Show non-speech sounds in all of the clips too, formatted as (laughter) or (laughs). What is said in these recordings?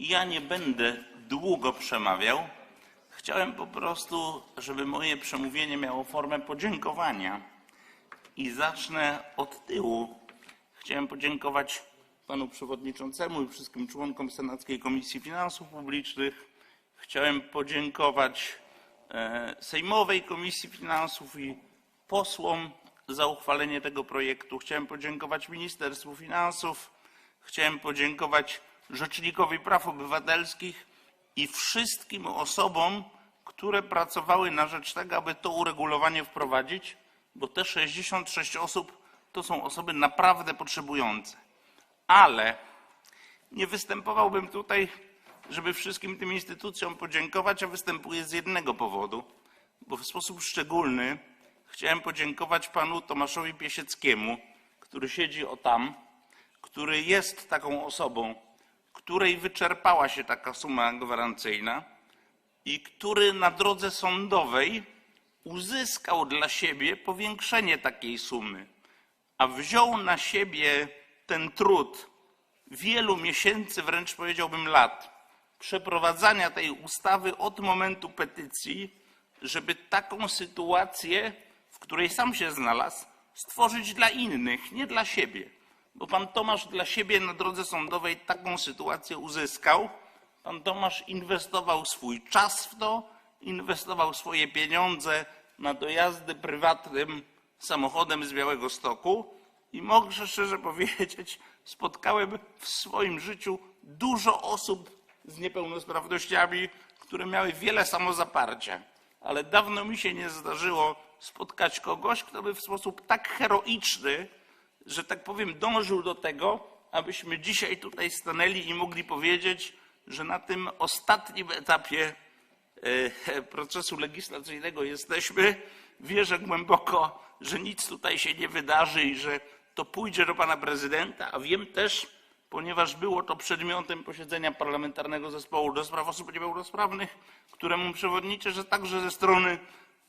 Ja nie będę długo przemawiał. Chciałem po prostu, żeby moje przemówienie miało formę podziękowania. I zacznę od tyłu. Chciałem podziękować panu przewodniczącemu i wszystkim członkom Senackiej Komisji Finansów Publicznych. Chciałem podziękować e, Sejmowej Komisji Finansów i posłom za uchwalenie tego projektu. Chciałem podziękować Ministerstwu Finansów. Chciałem podziękować Rzecznikowi Praw Obywatelskich i wszystkim osobom, które pracowały na rzecz tego, aby to uregulowanie wprowadzić, bo te 66 osób to są osoby naprawdę potrzebujące. Ale nie występowałbym tutaj, żeby wszystkim tym instytucjom podziękować, a występuję z jednego powodu, bo w sposób szczególny chciałem podziękować panu Tomaszowi Piesieckiemu, który siedzi o tam, który jest taką osobą, której wyczerpała się taka suma gwarancyjna i który na drodze sądowej uzyskał dla siebie powiększenie takiej sumy, a wziął na siebie ten trud wielu miesięcy, wręcz powiedziałbym lat, przeprowadzania tej ustawy od momentu petycji, żeby taką sytuację, w której sam się znalazł, stworzyć dla innych, nie dla siebie. Bo pan Tomasz dla siebie na drodze sądowej taką sytuację uzyskał. Pan Tomasz inwestował swój czas w to, inwestował swoje pieniądze na dojazdy prywatnym samochodem z Białego Stoku i mogę szczerze (laughs) powiedzieć, spotkałem w swoim życiu dużo osób z niepełnosprawnościami, które miały wiele samozaparcia, ale dawno mi się nie zdarzyło spotkać kogoś, kto by w sposób tak heroiczny, że tak powiem, dążył do tego, abyśmy dzisiaj tutaj stanęli i mogli powiedzieć, że na tym ostatnim etapie e, procesu legislacyjnego jesteśmy. Wierzę głęboko, że nic tutaj się nie wydarzy i że to pójdzie do pana prezydenta, a wiem też, ponieważ było to przedmiotem posiedzenia Parlamentarnego Zespołu do Spraw Osób Niepełnosprawnych, któremu przewodniczę, że także ze strony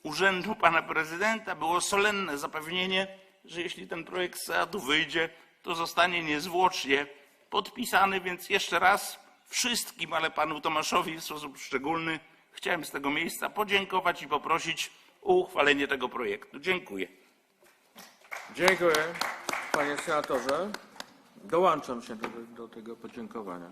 urzędu pana prezydenta było solenne zapewnienie, że jeśli ten projekt z Senatu wyjdzie, to zostanie niezwłocznie podpisany, więc jeszcze raz wszystkim, ale panu Tomaszowi w sposób szczególny chciałem z tego miejsca podziękować i poprosić o uchwalenie tego projektu. Dziękuję. Dziękuję, panie senatorze. Dołączam się do, do tego podziękowania.